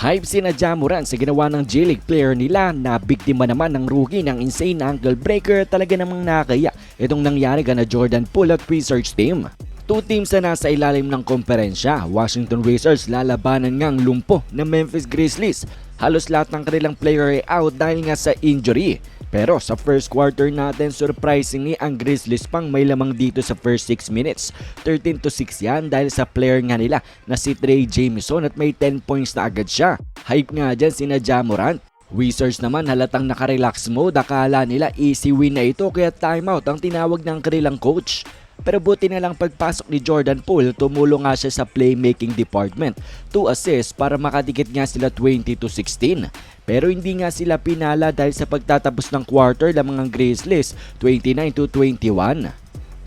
Hype si na Jamoran sa ginawa ng J-League player nila na biktima naman ng rookie ng insane ankle breaker talaga namang nakaya itong nangyari ka na Jordan Poole at research team. Two teams na nasa ilalim ng komperensya, Washington Wizards lalabanan ngang lumpo ng Memphis Grizzlies. Halos lahat ng kanilang player ay out dahil nga sa injury. Pero sa first quarter natin, surprisingly, ang Grizzlies pang may lamang dito sa first 6 minutes. 13 to 6 yan dahil sa player nga nila na si Trey Jameson at may 10 points na agad siya. Hype nga dyan si na Jamorant. Wizards naman halatang nakarelax mode, akala nila easy win na ito kaya timeout ang tinawag ng kanilang coach. Pero buti na lang pagpasok ni Jordan Poole, tumulong nga siya sa playmaking department. 2 assists para makadikit nga sila 20 to 16. Pero hindi nga sila pinala dahil sa pagtatapos ng quarter lamang ang Grizzlies, 29 to 21.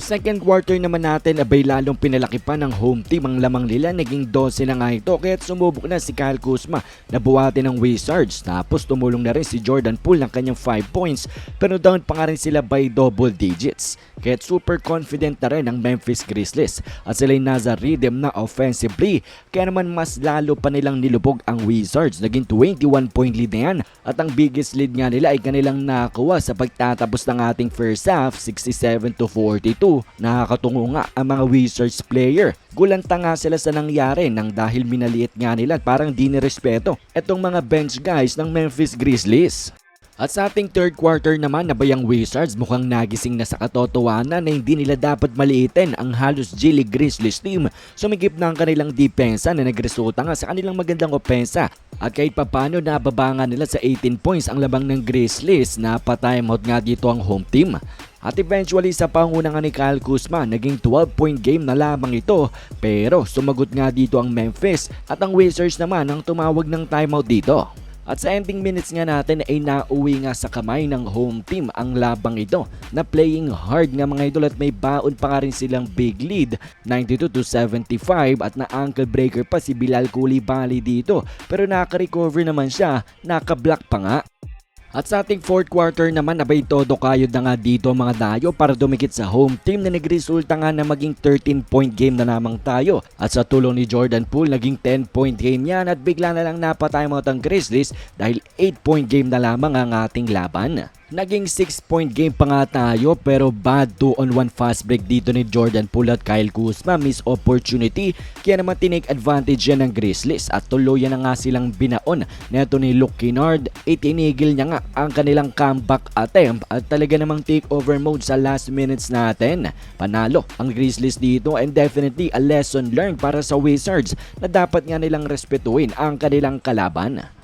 Second quarter naman natin abay lalong pinalaki pa ng home team ang lamang nila naging 12 na nga ito kaya't sumubok na si Kyle Kuzma na buwate ng Wizards tapos tumulong na rin si Jordan Poole ng kanyang 5 points pero down pa nga rin sila by double digits kaya't super confident na rin ang Memphis Grizzlies. At sila'y nasa rhythm na offensively. Kaya naman mas lalo pa nilang nilubog ang Wizards. Naging 21 point lead na yan. At ang biggest lead nga nila ay kanilang nakakuha sa pagtatapos ng ating first half 67 to 42 nakakatungo nga ang mga Wizards player. Gulanta nga sila sa nangyari nang dahil minaliit nga nila at parang di nirespeto etong mga bench guys ng Memphis Grizzlies. At sa ating third quarter naman na bayang Wizards mukhang nagising na sa katotohanan na hindi nila dapat maliitin ang halos G-League Grizzlies team. Sumigip na ang kanilang depensa na nagresulta nga sa kanilang magandang opensa. At kahit papano nababangan nila sa 18 points ang labang ng Grizzlies na pa-timeout nga dito ang home team. At eventually sa pangunang ni Kyle Kuzma, naging 12-point game na lamang ito. Pero sumagot nga dito ang Memphis at ang Wizards naman ang tumawag ng timeout dito. At sa ending minutes nga natin ay nauwi nga sa kamay ng home team ang labang ito na playing hard nga mga idol at may baon pa nga rin silang big lead 92 to 75 at na ankle breaker pa si Bilal Koulibaly dito pero naka-recover naman siya, naka-block pa nga. At sa ating fourth quarter naman abay todo kayod na nga dito mga dayo para dumikit sa home team na nagresulta nga na maging 13 point game na namang tayo. At sa tulong ni Jordan Poole naging 10 point game yan at bigla na lang napatimeout ang Grizzlies dahil 8 point game na lamang ang ating laban. Naging 6 point game pa nga tayo pero bad 2 on 1 fast break dito ni Jordan Poole at Kyle Kuzma miss opportunity kaya naman tinake advantage yan ng Grizzlies at tuluyan na nga silang binaon neto ni Luke Kennard itinigil niya nga ang kanilang comeback attempt at talaga namang take over mode sa last minutes natin. Panalo ang Grizzlies dito and definitely a lesson learned para sa Wizards na dapat nga nilang respetuin ang kanilang kalaban.